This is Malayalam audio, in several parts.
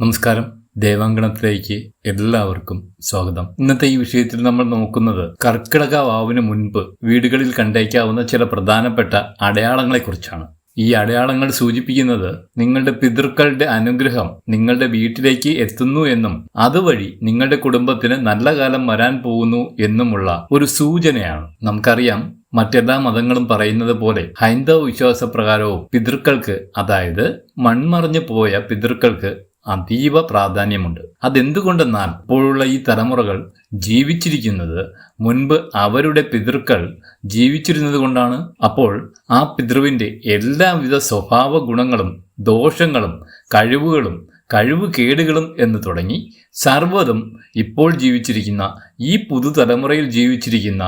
നമസ്കാരം. ദേവാങ്കണത്തിലേക്ക് എല്ലാവർക്കും സ്വാഗതം. ഇന്നത്തെ ഈ വിഷയത്തിൽ നമ്മൾ നോക്കുന്നത് കർക്കിടക വാവിന് മുൻപ് വീടുകളിൽ കണ്ടേക്കാവുന്ന ചില പ്രധാനപ്പെട്ട അടയാളങ്ങളെക്കുറിച്ചാണ്. ഈ അടയാളങ്ങൾ സൂചിപ്പിക്കുന്നത് നിങ്ങളുടെ പിതൃക്കളുടെ അനുഗ്രഹം നിങ്ങളുടെ വീട്ടിലേക്ക് എത്തുന്നു എന്നും അതുവഴി നിങ്ങളുടെ കുടുംബത്തിന് നല്ല കാലം വരാൻ പോകുന്നു എന്നുമുള്ള ഒരു സൂചനയാണ്. നമുക്കറിയാം മറ്റെല്ലാ മതങ്ങളും പറയുന്നത് പോലെ ഹൈന്ദവ വിശ്വാസപ്രകാരവും പിതൃക്കൾക്ക് അതായത് മൺമറഞ്ഞു പോയ പിതൃക്കൾക്ക് അതീവ പ്രാധാന്യമുണ്ട്. അതെന്തുകൊണ്ടെന്നാൽ ഇപ്പോഴുള്ള ഈ തലമുറകൾ ജീവിച്ചിരിക്കുന്നത് മുൻപ് അവരുടെ പിതൃക്കൾ ജീവിച്ചിരുന്നത് കൊണ്ടാണ്. അപ്പോൾ ആ പിതൃവിന്റെ എല്ലാവിധ സ്വഭാവ ഗുണങ്ങളും ദോഷങ്ങളും കഴിവുകളും കഴിവ് കേടുകളും എന്ന് തുടങ്ങി സർവതും ഇപ്പോൾ ജീവിച്ചിരിക്കുന്ന ഈ പുതുതലമുറയിൽ ജീവിച്ചിരിക്കുന്ന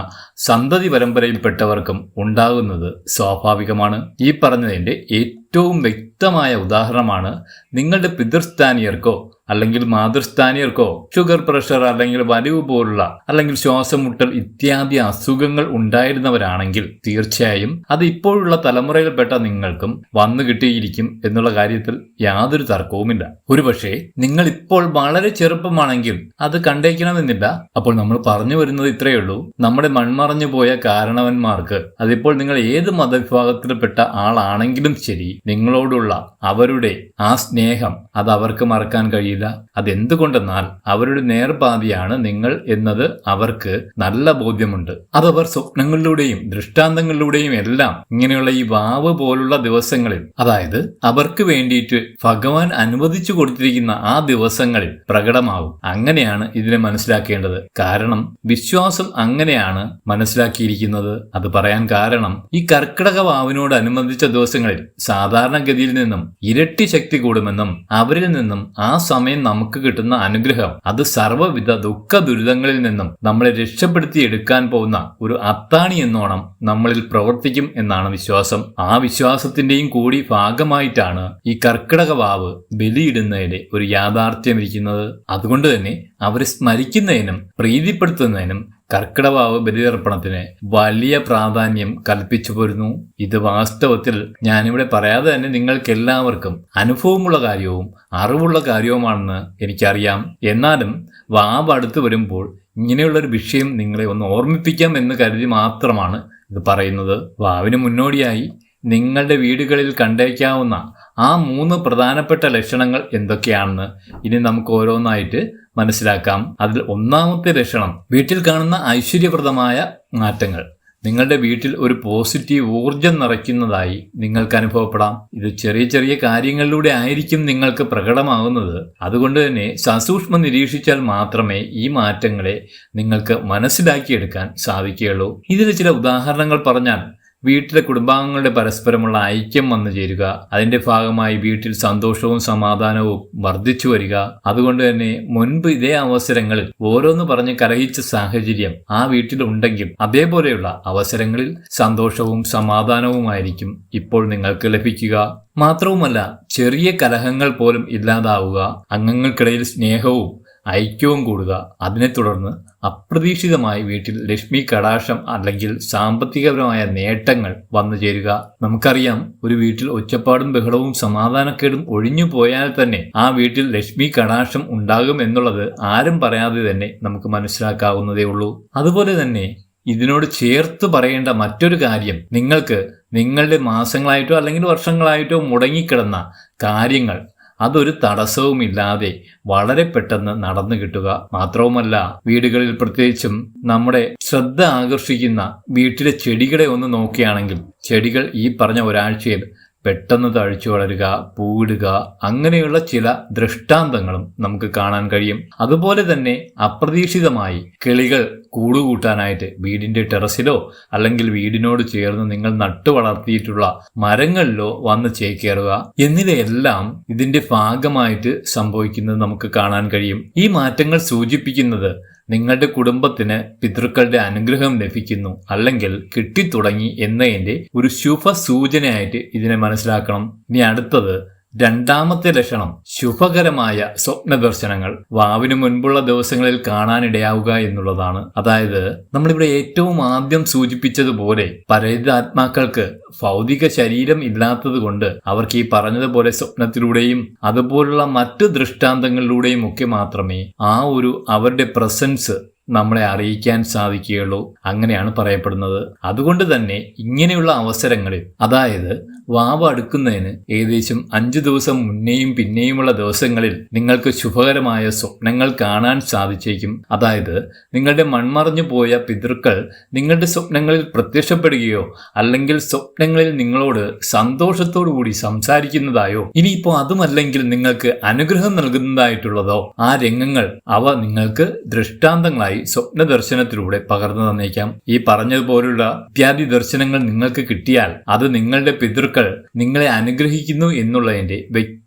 സന്തതി പരമ്പരയിൽപ്പെട്ടവർക്കും ഉണ്ടാകുന്നത് സ്വാഭാവികമാണ്. ഈ പറഞ്ഞതിന്റെ ഏറ്റവും വ്യക്തമായ ഉദാഹരണമാണ് നിങ്ങളുടെ പിതൃസ്ഥാനീയർക്കോ അല്ലെങ്കിൽ മാതൃസ്ഥാനീയർക്കോ ഷുഗർ പ്രഷർ അല്ലെങ്കിൽ വലിവ് പോലുള്ള അല്ലെങ്കിൽ ശ്വാസമുട്ടൽ ഇത്യാദി അസുഖങ്ങൾ ഉണ്ടായിരുന്നവരാണെങ്കിൽ തീർച്ചയായും അത് ഇപ്പോഴുള്ള തലമുറയിൽപ്പെട്ട നിങ്ങൾക്കും വന്നു കിട്ടിയിരിക്കും എന്നുള്ള കാര്യത്തിൽ യാതൊരു തർക്കവുമില്ല. ഒരുപക്ഷെ നിങ്ങൾ ഇപ്പോൾ വളരെ ചെറുപ്പമാണെങ്കിൽ അത് കണ്ടേക്കണമെന്നില്ല. അപ്പോൾ നമ്മൾ പറഞ്ഞു വരുന്നത് ഇത്രയേ ഉള്ളൂ. നമ്മുടെ മൺമറഞ്ഞു പോയ കാരണവന്മാർക്ക് അതിപ്പോൾ നിങ്ങൾ ഏത് മതവിഭാഗത്തിൽപ്പെട്ട ആളാണെങ്കിലും ശരി നിങ്ങളോടുള്ള അവരുടെ ആ സ്നേഹം അത് അവർക്ക് മറക്കാൻ കഴിയില്ല. അതെന്തുകൊണ്ടെന്നാൽ അവരുടെ നേർപാതിയാണ് നിങ്ങൾ എന്നത് അവർക്ക് നല്ല ബോധ്യമുണ്ട്. അതവർ സ്വപ്നങ്ങളിലൂടെയും ദൃഷ്ടാന്തങ്ങളിലൂടെയും എല്ലാം ഇങ്ങനെയുള്ള ഈ വാവ് പോലുള്ള ദിവസങ്ങളിൽ അതായത് അവർക്ക് വേണ്ടിയിട്ട് ഭഗവാൻ അനുവദിച്ചു കൊടുത്തിരിക്കുന്ന ആ ദിവസങ്ങളിൽ പ്രകടമാവും. അങ്ങനെയാണ് ഇതിനെ മനസ്സിലാക്കേണ്ടത്. കാരണം വിശ്വാസം അങ്ങനെയാണ് മനസ്സിലാക്കിയിരിക്കുന്നത്. അത് പറയാൻ കാരണം ഈ കർക്കിടക വാവിനോട് അനുബന്ധിച്ച ദിവസങ്ങളിൽ സാധാരണഗതിയിൽ നിന്നും ഇരട്ടി ശക്തി കൂടുമെന്നും അവരിൽ നിന്നും ആ സമയം നമുക്ക് കിട്ടുന്ന അനുഗ്രഹം. അത് സർവവിധ ദുഃഖ ദുരിതങ്ങളിൽ നിന്നും നമ്മളെ രക്ഷപ്പെടുത്തി എടുക്കാൻ പോകുന്ന ഒരു അത്താണി എന്നോണം നമ്മളിൽ പ്രവർത്തിക്കും എന്നാണ് വിശ്വാസം. ആ വിശ്വാസത്തിന്റെയും കൂടി ഭാഗമായിട്ടാണ് ഈ കർക്കിടക വാവ് ബലിയിടുന്നതിന്റെ ഒരു യാഥാർത്ഥ്യം ഇരിക്കുന്നത് അതുകൊണ്ട് തന്നെ അവരെ സ്മരിക്കുന്നതിനും പ്രീതിപ്പെടുത്തുന്നതിനും കർക്കിടവാവ് ബലിതർപ്പണത്തിന് വലിയ പ്രാധാന്യം കൽപ്പിച്ചു പോരുന്നു. ഇത് വാസ്തവത്തിൽ ഞാനിവിടെ പറയാതെ തന്നെ നിങ്ങൾക്ക് എല്ലാവർക്കും അനുഭവമുള്ള കാര്യവും അറിവുള്ള കാര്യവുമാണെന്ന് എനിക്കറിയാം. എന്നാലും വാവ് അടുത്ത് വരുമ്പോൾ ഇങ്ങനെയുള്ളൊരു വിഷയം നിങ്ങളെ ഒന്ന് ഓർമ്മിപ്പിക്കാം എന്ന് കരുതി മാത്രമാണ് ഇത് പറയുന്നത്. വാവിന് മുന്നോടിയായി നിങ്ങളുടെ വീടുകളിൽ കണ്ടേക്കാവുന്ന ആ മൂന്ന് പ്രധാനപ്പെട്ട ലക്ഷണങ്ങൾ എന്തൊക്കെയാണെന്ന് ഇനി നമുക്ക് ഓരോന്നായിട്ട് മനസ്സിലാക്കാം. അതിൽ ഒന്നാമത്തെ ലക്ഷണം വീട്ടിൽ കാണുന്ന ഐശ്വര്യപ്രദമായ മാറ്റങ്ങൾ. നിങ്ങളുടെ വീട്ടിൽ ഒരു പോസിറ്റീവ് ഊർജം നിറയ്ക്കുന്നതായി നിങ്ങൾക്ക് അനുഭവപ്പെടാം. ഇത് ചെറിയ ചെറിയ കാര്യങ്ങളിലൂടെ ആയിരിക്കും നിങ്ങൾക്ക് പ്രകടമാകുന്നത്. അതുകൊണ്ട് തന്നെ സസൂക്ഷ്മം നിരീക്ഷിച്ചാൽ മാത്രമേ ഈ മാറ്റങ്ങളെ നിങ്ങൾക്ക് മനസ്സിലാക്കിയെടുക്കാൻ സാധിക്കുകയുള്ളൂ. ഇതിൽ ചില ഉദാഹരണങ്ങൾ പറഞ്ഞാൽ വീട്ടിലെ കുടുംബാംഗങ്ങളുടെ പരസ്പരമുള്ള ഐക്യം വന്നു ചേരുക. അതിന്റെ ഭാഗമായി വീട്ടിൽ സന്തോഷവും സമാധാനവും വർദ്ധിച്ചു വരിക. അതുകൊണ്ട് തന്നെ മുൻപ് ഇതേ അവസരങ്ങളിൽ ഓരോന്ന് പറഞ്ഞ് കലഹിച്ച സാഹചര്യം ആ വീട്ടിൽ ഉണ്ടെങ്കിൽ അതേപോലെയുള്ള അവസരങ്ങളിൽ സന്തോഷവും സമാധാനവുമായിരിക്കും ഇപ്പോൾ നിങ്ങൾക്ക് ലഭിക്കുക. മാത്രവുമല്ല ചെറിയ കലഹങ്ങൾ പോലും ഇല്ലാതാവുക. അംഗങ്ങൾക്കിടയിൽ സ്നേഹവും ഐക്യവും കൂടുക. അതിനെ തുടർന്ന് അപ്രതീക്ഷിതമായി വീട്ടിൽ ലക്ഷ്മി കടാക്ഷം അല്ലെങ്കിൽ സാമ്പത്തികപരമായ നേട്ടങ്ങൾ വന്നു ചേരുക. നമുക്കറിയാം ഒരു വീട്ടിൽ ഒച്ചപ്പാടും ബഹളവും സമാധാനക്കേടും ഒഴിഞ്ഞു പോയാൽ തന്നെ ആ വീട്ടിൽ ലക്ഷ്മി കടാക്ഷം ഉണ്ടാകും എന്നുള്ളത് ആരും പറയാതെ തന്നെ നമുക്ക് മനസ്സിലാക്കാവുന്നതേ ഉള്ളൂ. അതുപോലെ തന്നെ ഇതിനോട് ചേർത്ത് പറയേണ്ട മറ്റൊരു കാര്യം നിങ്ങൾക്ക് നിങ്ങളുടെ മാസങ്ങളായിട്ടോ അല്ലെങ്കിൽ വർഷങ്ങളായിട്ടോ മുടങ്ങിക്കിടന്ന കാര്യങ്ങൾ അതൊരു തടസ്സവുമില്ലാതെ വളരെ പെട്ടെന്ന് നടന്നു കിട്ടുക മാത്രവുമല്ല വീടുകളിൽ പ്രത്യേകിച്ചും നമ്മുടെ ശ്രദ്ധ ആകർഷിക്കുന്ന വീട്ടിലെ ചെടികളെ ഒന്ന് നോക്കുകയാണെങ്കിൽ ചെടികൾ ഈ പറഞ്ഞ ഒരാഴ്ചയിൽ പെട്ടെന്ന് തഴിച്ചു വളരുക പൂവിടുക അങ്ങനെയുള്ള ചില ദൃഷ്ടാന്തങ്ങളും നമുക്ക് കാണാൻ കഴിയും. അതുപോലെ തന്നെ അപ്രതീക്ഷിതമായി കിളികൾ കൂടുകൂട്ടാനായിട്ട് വീടിന്റെ ടെറസിലോ അല്ലെങ്കിൽ വീടിനോട് ചേർന്ന് നിങ്ങൾ നട്ടു വളർത്തിയിട്ടുള്ള മരങ്ങളിലോ വന്ന് ചേക്കേറുക എന്നിവയെല്ലാം ഇതിന്റെ ഭാഗമായിട്ട് സംഭവിക്കുന്നത് നമുക്ക് കാണാൻ കഴിയും. ഈ മാറ്റങ്ങൾ സൂചിപ്പിക്കുന്നത് നിങ്ങളുടെ കുടുംബത്തിന് പിതൃക്കളുടെ അനുഗ്രഹം ലഭിക്കുന്നു അല്ലെങ്കിൽ കിട്ടിത്തുടങ്ങി എന്നതിന്റെ ഒരു ശുഭ സൂചനയായിട്ട് ഇതിനെ മനസ്സിലാക്കണം. ഇനി അടുത്തത് രണ്ടാമത്തെ ലക്ഷണം ശുഭകരമായ സ്വപ്ന ദർശനങ്ങൾ. വാവിന് മുൻപുള്ള ദിവസങ്ങളിൽ കാണാനിടയാവുക എന്നുള്ളതാണ്. അതായത് നമ്മളിവിടെ ഏറ്റവും ആദ്യം സൂചിപ്പിച്ചതുപോലെ പരേതാത്മാക്കൾക്ക് ഭൗതിക ശരീരം ഇല്ലാത്തത് കൊണ്ട് അവർക്ക് ഈ പറഞ്ഞതുപോലെ സ്വപ്നത്തിലൂടെയും അതുപോലുള്ള മറ്റു ദൃഷ്ടാന്തങ്ങളിലൂടെയും ഒക്കെ മാത്രമേ ആ ഒരു അവരുടെ പ്രസൻസ് നമ്മളെ അറിയിക്കാൻ സാധിക്കുകയുള്ളൂ. അങ്ങനെയാണ് പറയപ്പെടുന്നത്. അതുകൊണ്ട് തന്നെ ഇങ്ങനെയുള്ള അവസരങ്ങളിൽ അതായത് വാവ് അടുക്കുന്നതിന് ഏകദേശം അഞ്ചു ദിവസം മുന്നേയും പിന്നെയുമുള്ള ദിവസങ്ങളിൽ നിങ്ങൾക്ക് ശുഭകരമായ സ്വപ്നങ്ങൾ കാണാൻ സാധിച്ചേക്കും. അതായത് നിങ്ങളുടെ മൺമറഞ്ഞു പോയ പിതൃക്കൾ നിങ്ങളുടെ സ്വപ്നങ്ങളിൽ പ്രത്യക്ഷപ്പെടുകയോ അല്ലെങ്കിൽ സ്വപ്നങ്ങളിൽ നിങ്ങളോട് സന്തോഷത്തോടു കൂടി സംസാരിക്കുന്നതായോ. ഇനിയിപ്പോ അതുമല്ലെങ്കിൽ നിങ്ങൾക്ക് അനുഗ്രഹം നൽകുന്നതായിട്ടുള്ളതോ ആ രംഗങ്ങൾ അവ നിങ്ങൾക്ക് ദൃഷ്ടാന്തങ്ങളായി സ്വപ്ന ദർശനത്തിലൂടെ പകർന്നു തന്നേക്കാം. ഈ പറഞ്ഞതുപോലുള്ള ഇത്യാദി ദർശനങ്ങൾ നിങ്ങൾക്ക് കിട്ടിയാൽ അത് നിങ്ങളുടെ പിതൃക്കൾ നിങ്ങളെ അനുഗ്രഹിക്കുന്നു എന്നുള്ളതിന്റെ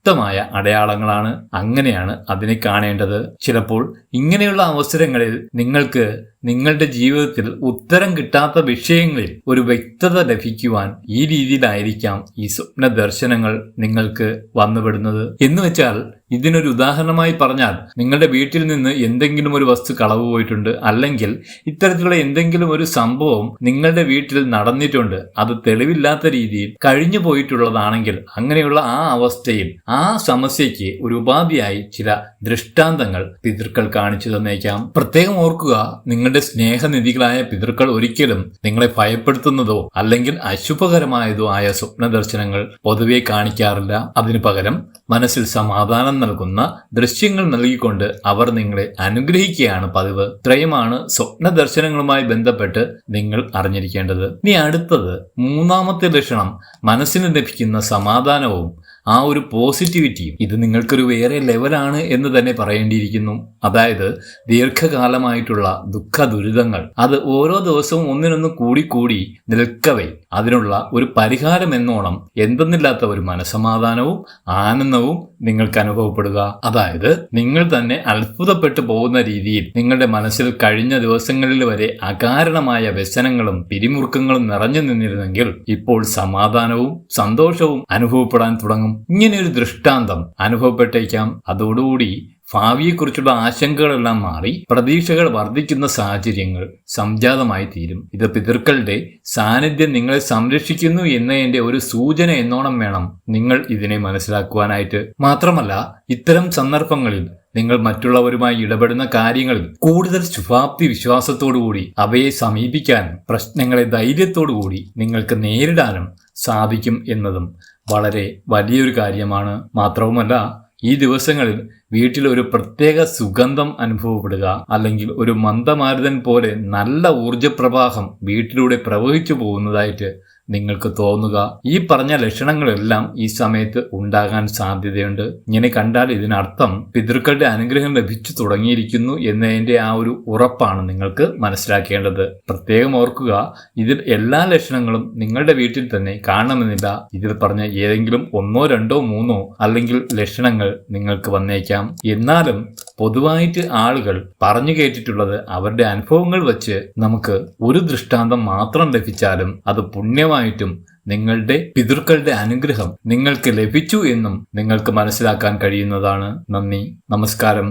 വ്യക്തമായ അടയാളങ്ങളാണ് അങ്ങനെയാണ് അതിനെ കാണേണ്ടത്. ചിലപ്പോൾ ഇങ്ങനെയുള്ള അവസരങ്ങളിൽ നിങ്ങൾക്ക് നിങ്ങളുടെ ജീവിതത്തിൽ ഉത്തരം കിട്ടാത്ത വിഷയങ്ങളിൽ ഒരു വ്യക്തത ലഭിക്കുവാൻ ഈ രീതിയിലായിരിക്കാം ഈ സ്വപ്ന ദർശനങ്ങൾ നിങ്ങൾക്ക് വന്നുപെടുന്നത്. എന്ന് വെച്ചാൽ ഇതിനൊരു ഉദാഹരണമായി പറഞ്ഞാൽ നിങ്ങളുടെ വീട്ടിൽ നിന്ന് എന്തെങ്കിലും ഒരു വസ്തു കളവ് പോയിട്ടുണ്ട് അല്ലെങ്കിൽ ഇത്തരത്തിലുള്ള എന്തെങ്കിലും ഒരു സംഭവം നിങ്ങളുടെ വീട്ടിൽ നടന്നിട്ടുണ്ട്. അത് തെളിവില്ലാത്ത രീതിയിൽ കഴിഞ്ഞു പോയിട്ടുള്ളതാണെങ്കിൽ അങ്ങനെയുള്ള ആ അവസ്ഥയിൽ ആ സമസ്യയ്ക്ക് ഒരു ഉപാധിയായി ചില ദൃഷ്ടാന്തങ്ങൾ പിതൃക്കൾ കാണിച്ചു തന്നേക്കാം. പ്രത്യേകം ഓർക്കുക നിങ്ങളുടെ സ്നേഹനിധികളായ പിതൃക്കൾ ഒരിക്കലും നിങ്ങളെ ഭയപ്പെടുത്തുന്നതോ അല്ലെങ്കിൽ അശുഭകരമായതോ ആയ സ്വപ്ന ദർശനങ്ങൾ പൊതുവെ കാണിക്കാറില്ല. അതിനു പകരം മനസ്സിൽ സമാധാനം നൽകുന്ന ദൃശ്യങ്ങൾ നൽകിക്കൊണ്ട് അവർ നിങ്ങളെ അനുഗ്രഹിക്കുകയാണ് പതിവ്. ഇത്രയുമാണ് സ്വപ്ന ദർശനങ്ങളുമായി ബന്ധപ്പെട്ട് നിങ്ങൾ അറിഞ്ഞിരിക്കേണ്ടത്. ഇനി അടുത്തത് മൂന്നാമത്തെ ലക്ഷണം മനസ്സിന് ലഭിക്കുന്ന സമാധാനവും ആ ഒരു പോസിറ്റിവിറ്റിയും ഇത് നിങ്ങൾക്കൊരു വേറെ ലെവലാണ് എന്ന് തന്നെ പറയേണ്ടിയിരിക്കുന്നു. അതായത് ദീർഘകാലമായിട്ടുള്ള ദുഃഖ ദുരിതങ്ങൾ അത് ഓരോ ദിവസവും ഒന്നിനൊന്ന് കൂടിക്കൂടി നിൽക്കവേ അതിനുള്ള ഒരു പരിഹാരം എന്നോണം എന്തെന്നില്ലാത്ത ഒരു മനസമാധാനവും ആനന്ദവും നിങ്ങൾക്ക് അനുഭവപ്പെടുക. അതായത് നിങ്ങൾ തന്നെ അത്ഭുതപ്പെട്ടു പോകുന്ന രീതിയിൽ നിങ്ങളുടെ മനസ്സിൽ കഴിഞ്ഞ ദിവസങ്ങളിൽ വരെ അകാരണമായ വ്യസനങ്ങളും പിരിമുറുക്കങ്ങളും നിറഞ്ഞു നിന്നിരുന്നെങ്കിൽ ഇപ്പോൾ സമാധാനവും സന്തോഷവും അനുഭവപ്പെടാൻ തുടങ്ങും. ഇങ്ങനെ ഒരു ദൃഷ്ടാന്തം അനുഭവപ്പെട്ടേക്കാം. അതോടുകൂടി ഭാവിയെക്കുറിച്ചുള്ള ആശങ്കകളെല്ലാം മാറി പ്രതീക്ഷകൾ വർദ്ധിക്കുന്ന സാഹചര്യങ്ങൾ സംജാതമായി തീരും ഇത് പിതൃക്കളുടെ സാന്നിധ്യം നിങ്ങളെ സംരക്ഷിക്കുന്നു എന്നതിന്റെ ഒരു സൂചന എന്നോണം വേണം നിങ്ങൾ ഇതിനെ മനസ്സിലാക്കുവാനായിട്ട്. മാത്രമല്ല ഇത്തരം സന്ദർഭങ്ങളിൽ നിങ്ങൾ മറ്റുള്ളവരുമായി ഇടപെടുന്ന കാര്യങ്ങളിൽ കൂടുതൽ ശുഭാപ്തി വിശ്വാസത്തോടുകൂടി അവയെ സമീപിക്കാനും പ്രശ്നങ്ങളെ ധൈര്യത്തോടുകൂടി നിങ്ങൾക്ക് നേരിടാനും സാധിക്കും എന്നതും വളരെ വലിയൊരു കാര്യമാണ് മാത്രവുമല്ല ഈ ദിവസങ്ങളിൽ വീട്ടിൽ ഒരു പ്രത്യേക സുഗന്ധം അനുഭവപ്പെടുക അല്ലെങ്കിൽ ഒരു മന്ദമാരുതൻ പോലെ നല്ല ഊർജപ്രവാഹം വീട്ടിലൂടെ പ്രവഹിച്ചു പോകുന്നതായിട്ട് നിങ്ങൾക്ക് തോന്നുക. ഈ പറഞ്ഞ ലക്ഷണങ്ങളെല്ലാം ഈ സമയത്ത് ഉണ്ടാകാൻ സാധ്യതയുണ്ട്. ഇങ്ങനെ കണ്ടാൽ ഇതിനർത്ഥം പിതൃക്കളുടെ അനുഗ്രഹം ലഭിച്ചു തുടങ്ങിയിരിക്കുന്നു എന്നതിന്റെ ആ ഒരു ഉറപ്പാണ് നിങ്ങൾക്ക് മനസ്സിലാക്കേണ്ടത്. പ്രത്യേകം ഓർക്കുക ഇതിൽ എല്ലാ ലക്ഷണങ്ങളും നിങ്ങളുടെ വീട്ടിൽ തന്നെ കാണണമെന്നില്ല. ഇതിൽ പറഞ്ഞ ഏതെങ്കിലും ഒന്നോ രണ്ടോ മൂന്നോ അല്ലെങ്കിൽ ലക്ഷണങ്ങൾ നിങ്ങൾക്ക് വന്നേക്കാം. എന്നാലും പൊതുവായിട്ട് ആളുകൾ പറഞ്ഞു കേട്ടിട്ടുള്ളത് അവരുടെ അനുഭവങ്ങൾ വെച്ച് നമുക്ക് ഒരു ദൃഷ്ടാന്തം മാത്രം ലഭിച്ചാലും അത് പുണ്യമായിട്ടും നിങ്ങളുടെ പിതൃക്കളുടെ അനുഗ്രഹം നിങ്ങൾക്ക് ലഭിച്ചു എന്നും നിങ്ങൾക്ക് മനസ്സിലാക്കാൻ കഴിയുന്നതാണ്. നന്ദി. നമസ്കാരം.